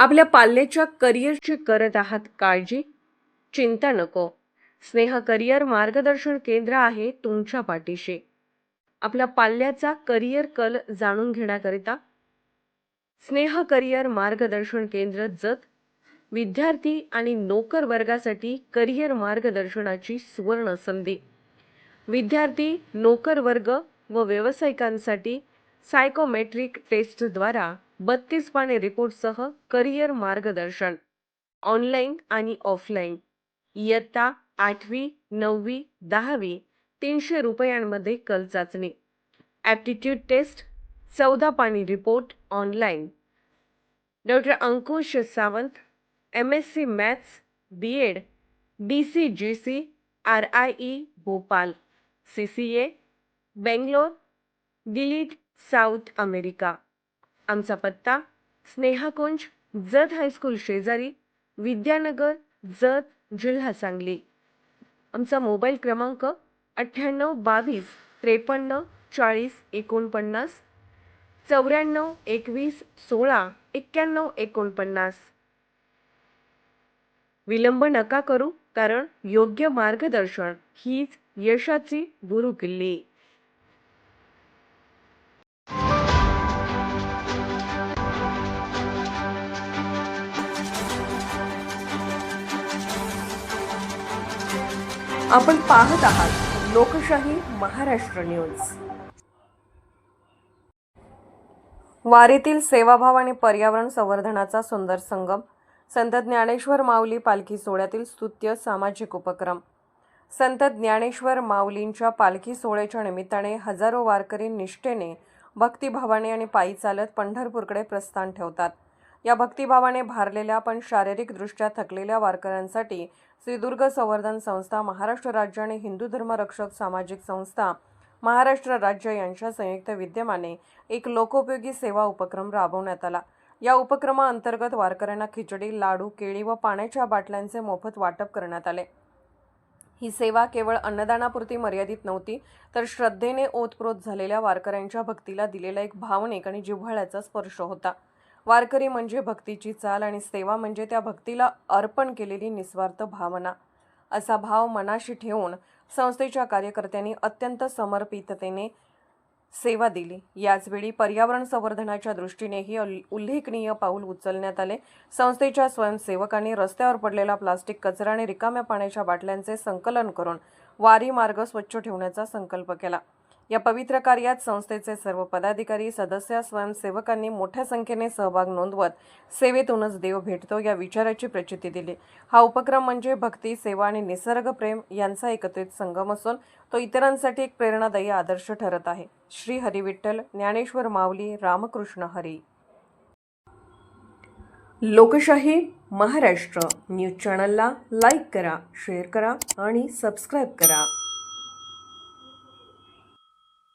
आपल्या पाल्याच्या करिअरची करत आहात काळजी? चिंता नको. स्नेह करिअर मार्गदर्शन केंद्र आहे तुमच्या पाठीशी. आपल्या पाल्याचा करिअर कल जाणून घेण्याकरिता. स्नेह करिअर मार्गदर्शन केंद्र जत. विद्यार्थी आणि नोकर वर्गासाठी करिअर मार्गदर्शनाची सुवर्ण संधी. विद्यार्थी नोकर वर्ग व व्यावसायिकांसाठी सायकोमेट्रिक टेस्टद्वारा बत्तीस पाने रिपोर्टसह करिअर मार्गदर्शन ऑनलाईन आणि ऑफलाईन. इयत्ता आठवी नववी दहावी तीनशे रुपयांमध्ये कल चाचणी. ॲप्टिट्यूड टेस्ट चौदा पाणी report online. Doctor Ankush Sawant M S C maths B Ed D C G C R I E Bhopal. C C A Bangalore D Litt south America. आमचा पत्ता स्नेहाकुंज जत हायस्कूल शेजारी विद्यानगर जत जिल्हा सांगली. आमचा मोबाईल क्रमांक अठ्ठ्याण्णव बावीस त्रेपन्न चाळीस एकोणपन्नास चौऱ्याण्णव एकवीस सोळा एक्क्याण्णव एकोणपन्नास. विलंब नका करू कारण योग्य मार्गदर्शन हीच यशाची गुरुकिल्ली आपण पाहत आहात लोकशाही महाराष्ट्र न्यूज. वारीतील सेवाभाव आणि पर्यावरण संवर्धनाचा सुंदर संगम संत ज्ञानेश्वर माऊली पालखी सोहळ्यातील स्तुत्य सामाजिक उपक्रम. संत ज्ञानेश्वर माऊलींच्या पालखी सोहळ्याच्या निमित्ताने हजारो वारकरी निष्ठेने भक्तिभावाने आणि पायी चालत पंढरपूरकडे प्रस्थान ठेवतात. या भक्तिभावाने भारलेल्या पण शारीरिकदृष्ट्या थकलेल्या वारकऱ्यांसाठी श्रीदुर्ग संवर्धन संस्था महाराष्ट्र राज्य आणि हिंदू धर्मरक्षक सामाजिक संस्था महाराष्ट्र राज्य यांच्या संयुक्त विद्यमाने एक लोकोपयोगी सेवा उपक्रम राबवण्यात आला. या उपक्रमाअंतर्गत वारकऱ्यांना खिचडी लाडू केळी व पाण्याच्या बाटल्यांचे मोफत वाटप करण्यात आले. ही सेवा केवळ अन्नदानापुरती मर्यादित नव्हती तर श्रद्धेने ओतप्रोत झालेल्या वारकऱ्यांच्या भक्तीला दिलेला एक भावनिक आणि जिव्हाळ्याचा स्पर्श होता. वारकरी म्हणजे भक्तीची चाल आणि सेवा म्हणजे त्या भक्तीला अर्पण केलेली निस्वार्थ भावना. असा भाव मनाशी ठेवून संस्थेच्या कार्यकर्त्यांनी अत्यंत समर्पिततेने सेवा दिली. याचवेळी पर्यावरण संवर्धनाच्या दृष्टीनेही उल्लेखनीय पाऊल उचलण्यात आले. संस्थेच्या स्वयंसेवकांनी रस्त्यावर पडलेला प्लास्टिक कचरा आणि रिकाम्या पाण्याच्या बाटल्यांचे संकलन करून वारी मार्ग स्वच्छ ठेवण्याचा संकल्प केला. या पवित्र कार्यात संस्थेचे सर्व पदाधिकारी सदस्य स्वयंसेवकांनी मोठ्या संख्येने सहभाग नोंदवत सेवेतूनच देव भेटतो या विचाराची प्रचिती दिली. हा उपक्रम म्हणजे भक्ती सेवा आणि निसर्ग प्रेम यांचा एकत्रित संगम असून तो इतरांसाठी एक प्रेरणादायी आदर्श ठरत आहे. श्री हरिविठ्ठल ज्ञानेश्वर माऊली रामकृष्ण हरी. लोकशाही महाराष्ट्र. न्यूज चॅनलला लाईक करा शेअर करा आणि सबस्क्राईब करा.